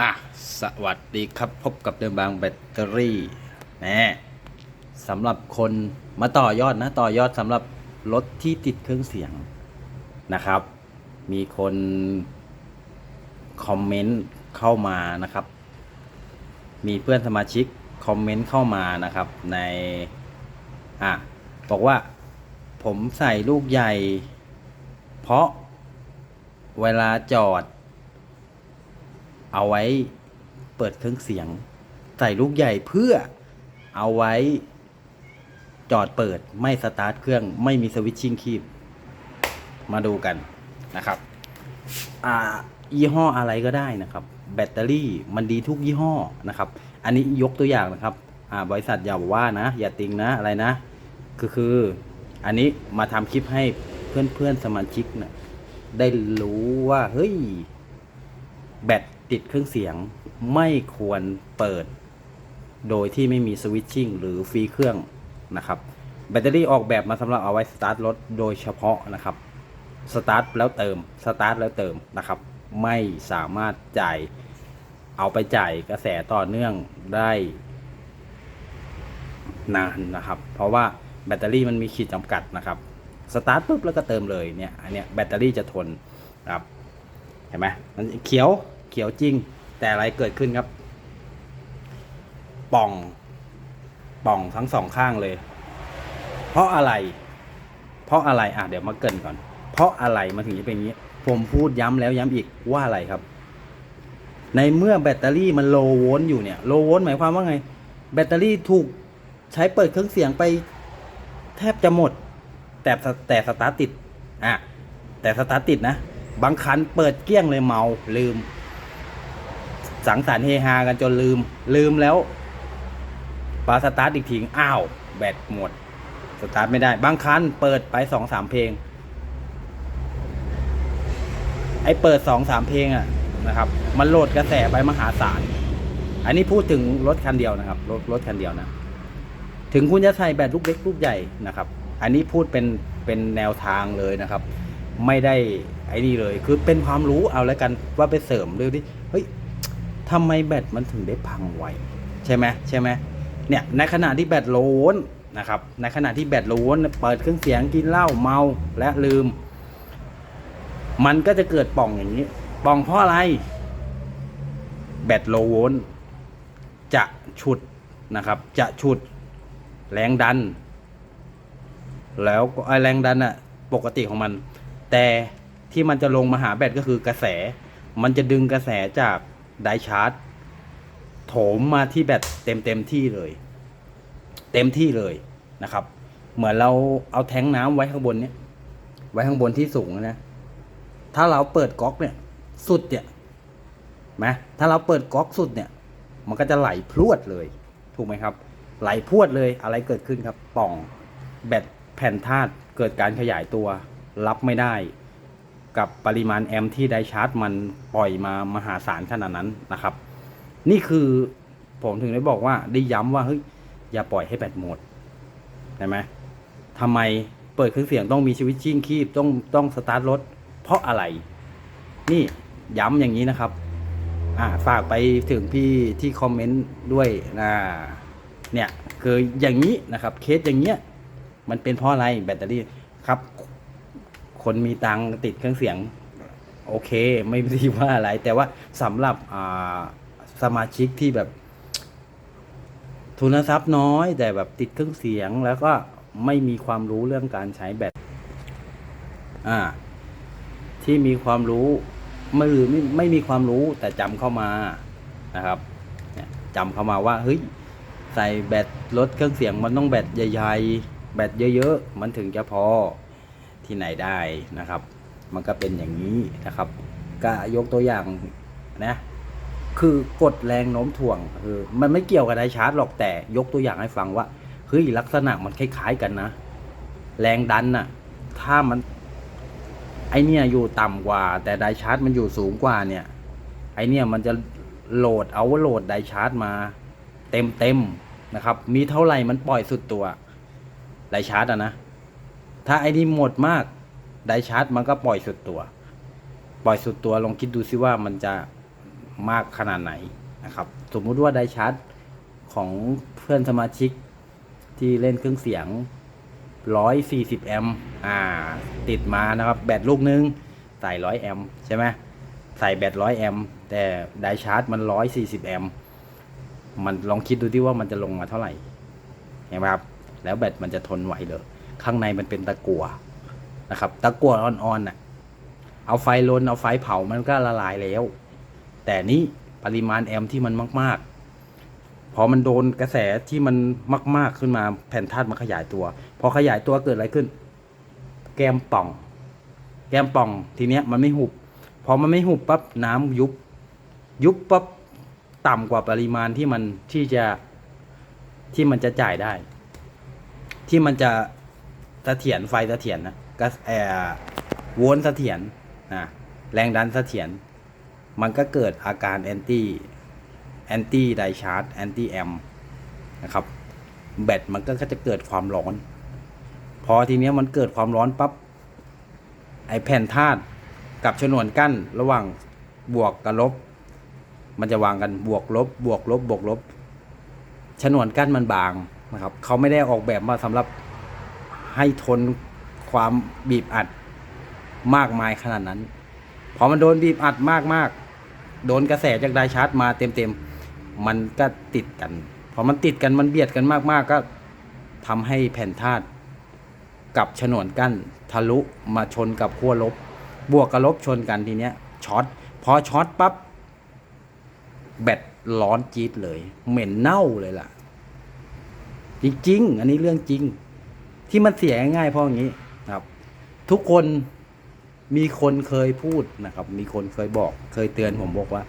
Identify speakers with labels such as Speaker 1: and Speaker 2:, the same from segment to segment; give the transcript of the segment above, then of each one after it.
Speaker 1: อะ สวัสดีครับ พบกับเดิมบางแบตเตอรี่นะสำหรับคนมาต่อยอดนะ ต่อยอดสำหรับรถที่ติดเครื่องเสียงนะครับ มีคน คอมเมนต์เข้ามานะครับ มีเพื่อนสมาชิก คอมเมนต์เข้ามานะครับ ใน อะ บอกว่า ผมใส่ลูกใหญ่ เพราะเวลาจอด เอาไว้เปิดเครื่องเสียง ใส่ลูกใหญ่เพื่อเอาไว้จอดเปิดไม่สตาร์ทเครื่องไม่มีสวิตชิ่งคีบมาดูกันนะครับอ่ายี่ห้ออะไรก็ได้นะครับ แบตเตอรี่มันดีทุกยี่ห้อนะครับ อันนี้ยกตัวอย่างนะครับอ่าบริษัทอย่าว่านะ อย่าติงนะอะไรนะ คือคืออันนี้มาทำคลิปให้เพื่อนเพื่อนๆสมาชิกนะได้รู้ว่า เฮ้ย แบต ติดเครื่องเสียงไม่ควรเปิด โดยที่ไม่มีสวิตชิ่งหรือฟรีเครื่องนะครับ แบตเตอรี่ออกแบบมาสำหรับเอาไว้สตาร์ทรถโดยเฉพาะนะครับสตาร์ทแล้วเติมสตาร์ทแล้วเติมนะครับ ไม่สามารถจ่ายเอาไปจ่ายกระแสต่อเนื่องได้นานนะครับ เพราะว่าแบตเตอรี่มันมีขีดจำกัดนะครับสตาร์ทปุ๊บแล้วก็เติมเลยเนี่ยอันเนี้ยแบตเตอรี่จะทนนะครับเห็นไหมมันเขียว เขียวจริง แต่อะไรเกิดขึ้นครับ ป่อง ป่องทั้งสองข้างเลย เพราะอะไร เพราะอะไรอะเดี๋ยวมาเกินก่อน เพราะอะไรมันถึงจะเป็นอย่างนี้ ผมพูดย้ำแล้วย้ำอีกว่าอะไรครับ ในเมื่อแบตเตอรี่มันโลโวลต์อยู่เนี่ยโลโวลต์หมายความว่าไง แบตเตอรี่ถูกใช้เปิดเครื่องเสียงไปแทบจะหมด แต่แต่สตาร์ทติดอะแต่สตาร์ทติดนะ บางคันเปิดเกลี้ยงเลยเมาลืม สังสรรค์เฮฮากันจนลืม ลืมแล้วปาสตาร์ทอีกทีอ้าว แบตหมด สตาร์ทไม่ได้บางคันเปิดไปสองสามเพลง ไอ้เปิดสองสามเพลงอะนะครับ มันโหลดกระแสไปมหาศาล อันนี้พูดถึงรถคันเดียวนะครับ รถรถคันเดียวนะ ถึงคุณจะใส่แบตลูกเล็กลูกใหญ่นะครับ อันนี้พูดเป็นเป็นแนวทางเลยนะครับ ไม่ได้ไอ้นี่เลย คือเป็นความรู้เอาแล้วกันว่าไปเสริมด้วยดิเฮ้ย ทำไมแบตมันถึงได้พังไวใช่ไหมใช่ไหมเนี่ยในขณะที่แบตโลนนะครับในขณะที่แบตโลนเปิดเครื่องเสียงกินเหล้าเมาและลืม มันก็จะเกิดป่องอย่างนี้ ป่องเพราะอะไร แบตโลโวลต์จะฉุดนะครับจะฉุดแรงดัน แล้วก็ไอ้แรงดันอะปกติของมัน แต่ที่มันจะลงมาหาแบตก็คือกระแส มันจะดึงกระแสจาก ไดชาร์จโถมมาที่แบตเต็มเต็มที่เลย เต็มที่เลยนะครับ เหมือนเราเอาแทงน้ำไว้ข้างบนเนี้ยไว้ข้างบนที่สูงนะ ถ้าเราเปิดก๊อกเนี่ย สุดเนี่ยไหมถ้าเราเปิดก๊อกสุดเนี่ย มันก็จะไหลพรวดเลย ถูกไหมครับ ไหลพรวดเลยอะไรเกิดขึ้นครับป่องแบตแผ่นธาตุเกิดการขยายตัว รับไม่ได้ กับปริมาณแอมที่ไดชาร์จมันปล่อยมามหาศาลขนาดนั้นนะครับ นี่คือผมถึงได้บอกว่าได้ย้ำว่าเฮ้ยอย่าปล่อยให้แบตหมดใช่ไหมทำไมเปิดเครื่องเสียงต้องมีสวิตชิ่งคีบต้องต้องสตาร์ทรถเพราะอะไร นี่ย้ำอย่างนี้นะครับ อ่าฝากไปถึงพี่ที่คอมเมนต์ด้วยนะเนี่ยคืออย่างนี้นะครับ เคสอย่างเงี้ยมันเป็นเพราะอะไรแบตเตอรี่ครับ คนมีตังติดเครื่องเสียง โอเค ไม่ได้ว่าอะไร แต่ว่าสำหรับสมาชิกที่แบบ ทุนทรัพย์น้อย แต่แบบติดเครื่องเสียงแล้วก็ไม่มีความรู้เรื่องการใช้แบตอ่า ที่มีความรู้ไม่หรือไม่ไม่มีความรู้แต่จำเข้ามานะครับเนี่ยจำเข้ามาว่าเฮ้ยใส่แบตลดเครื่องเสียงมันต้องแบตใหญ่ ๆ แบตเยอะ ๆ มันถึงจะพอ ที่ไหนได้นะครับ มันก็เป็นอย่างนี้นะครับก็ยกตัวอย่างนะคือกดแรงโน้มถ่วงคือมันไม่เกี่ยวกับไดชาร์จหรอกแต่ยกตัวอย่างให้ฟังว่าเฮ้ยลักษณะมันคล้ายๆกันนะ แรงดันน่ะ ถ้ามันไอเนี่ยอยู่ต่ำกว่า แต่ไดชาร์จมันอยู่สูงกว่าเนี่ย ไอเนี่ยมันจะโหลดเอาโหลดไดชาร์จมาเต็มเต็มนะครับ มีเท่าไหร่มันปล่อยสุดตัวไดชาร์จอะนะ ถ้าไอ้นี่หมดมากไดชาร์จมันก็ปล่อยสุดตัว ปล่อยสุดตัวลองคิดดูซิว่ามันจะมากขนาดไหนนะครับ สมมุติว่าไดชาร์จของเพื่อนสมาชิกที่เล่นเครื่องเสียง 140 แอมป์อ่า ติดมานะครับ แบตลูกนึง ใส่ 100 แอมป์ใช่ไหมใส่แบต 100 แอมป์แต่ไดชาร์จมัน 140 แอมป์มันลองคิดดูที่ว่ามันจะลงมาเท่าไหร่เห็นไหมครับ แล้วแบตมันจะทนไหวเหรอ ข้างในมันเป็นตะกั่วนะครับ ตะกั่วอ่อนๆน่ะ เอาไฟลนเอาไฟเผามันก็ละลายแล้ว แต่นี่ปริมาณแอมที่มันมาก ๆ พอมันโดนกระแสที่มันมาก ๆขึ้นมาแผ่นธาตุมันขยายตัว พอขยายตัวเกิดอะไรขึ้น แกมป่อง แกมป่องทีเนี้ยมันไม่หุบ พอมันไม่หุบปั๊บน้ำยุบ ยุบปั๊บต่ำกว่าปริมาณที่มันที่จะที่มันจะจ่ายได้ ที่มันจะ เสถียรไฟเสถียรนะก็แอร์โวลต์เสถียรนะแรงดันเสถียรมันก็เกิดอาการแอนตี้แอนตี้ไดชาร์จแอนตี้แอมนะครับแบตมันก็จะเกิดความร้อน พอทีเนี้ยมันเกิดความร้อนปั๊บไอแผ่นธาตุกับชนวนกั้นระหว่างบวกกับลบ มันจะวางกันบวกลบบวกลบบวกลบ ชนวนกั้นมันบางนะครับ เขาไม่ได้ออกแบบมาสำหรับ ให้ทนความบีบอัดมากมายขนาดนั้น พอมันโดนบีบอัดมากมากโดนกระแสจากไดชาร์จมาเต็มเต็มๆมันก็ติดกัน พอมันติดกันมันเบียดกันมากๆกก็ทำให้แผ่นธาตุกับฉนวนกั้นทะลุมาชนกับขั้วลบ บวกกับลบชนกันทีเนี้ยช็อตพอช็อตปั๊บแบตร้อนจี๊ดเลย เหม็นเน่าเลยล่ะ จริงๆ อันนี้เรื่องจริง ที่มันเสียง่ายเพราะอย่างนี้นะครับ ทุกคนมีคนเคยพูดนะครับ มีคนเคยบอก เคยเตือนผมบอกว่า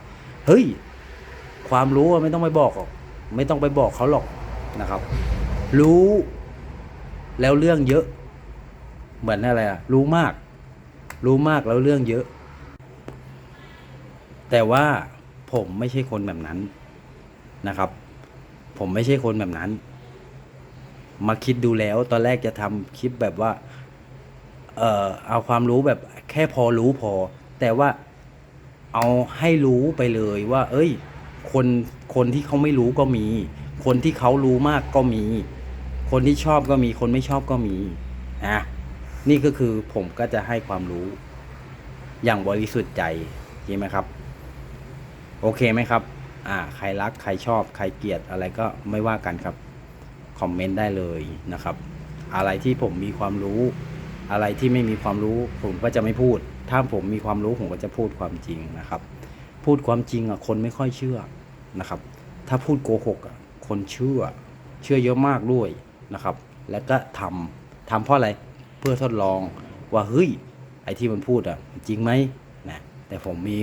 Speaker 1: เฮ้ย ความรู้ไม่ต้องไปบอกหรอก ไม่ต้องไปบอกเขาหรอกนะครับ รู้แล้วเรื่องเยอะ เหมือนอะไรอะรู้มาก รู้มากแล้วเรื่องเยอะ แต่ว่าผมไม่ใช่คนแบบนั้นนะครับ ผมไม่ใช่คนแบบนั้น มาคิดดูแล้ว ตอนแรกจะทำคลิปแบบว่า เอ่อเอาความรู้แบบแค่พอรู้พอ แต่ว่าเอาให้รู้ไปเลยว่า เอ้ย คนคนที่เขาไม่รู้ก็มี คนที่เขารู้มากก็มี คนที่ชอบก็มี คนไม่ชอบก็มีนะนี่ก็คือผมก็จะให้ความรู้ อย่างบริสุทธิ์ใจใช่ไหมครับ โอเคไหมครับ อ่า ใครรักใครชอบ ใครเกลียดอะไรก็ไม่ว่ากันครับ คอมเมนต์ได้เลยนะครับ อะไรที่ผมมีความรู้ อะไรที่ไม่มีความรู้ผมก็จะไม่พูด ถ้าผมมีความรู้ผมก็จะพูดความจริงนะครับ พูดความจริงอะคนไม่ค่อยเชื่อนะครับ ถ้าพูดโกหกอะคนเชื่อ เชื่อเยอะมากด้วยนะครับ แล้วก็ทำทำเพราะอะไรเพื่อทดลองว่าเฮ้ยไอ้ที่มันพูดอะจริงไหมนะแต่ผมมี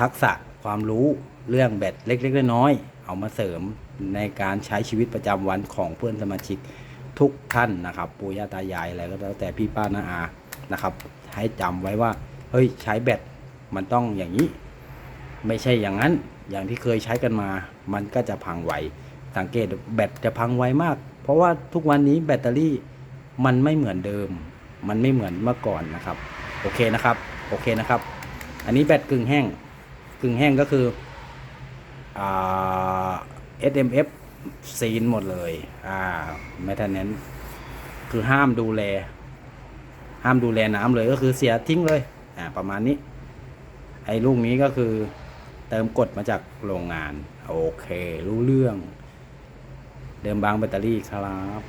Speaker 1: ทักษะความรู้เรื่องแบตเล็กๆน้อย เอามาเสริมในการใช้ชีวิตประจำวันของเพื่อนสมาชิกทุกท่านนะครับปู่ย่าตายายอะไรก็แล้วแต่พี่ป้าน้าอานะครับ ให้จำไว้ว่าเฮ้ยใช้แบตมันต้องอย่างนี้ ไม่ใช่อย่างนั้นอย่างที่เคยใช้กันมา มันก็จะพังไวสังเกตแบตจะพังไวมาก เพราะว่าทุกวันนี้แบตเตอรี่มันไม่เหมือนเดิม มันไม่เหมือนเมื่อก่อนนะครับ โอเคนะครับ โอเคนะครับ อันนี้แบตกึ่งแห้ง กึ่งแห้งก็คือ SMF ซีนหมดเลยอ่าแมทเนนคือห้ามดูแล ห้ามดูแลน้ำเลยก็คือเสียทิ้งเลยอ่าประมาณนี้ ไอ้ลูกนี้ก็คือเติมกดมาจากโรงงาน โอเค รู้เรื่อง เดิมบางแบตเตอรี่ครับ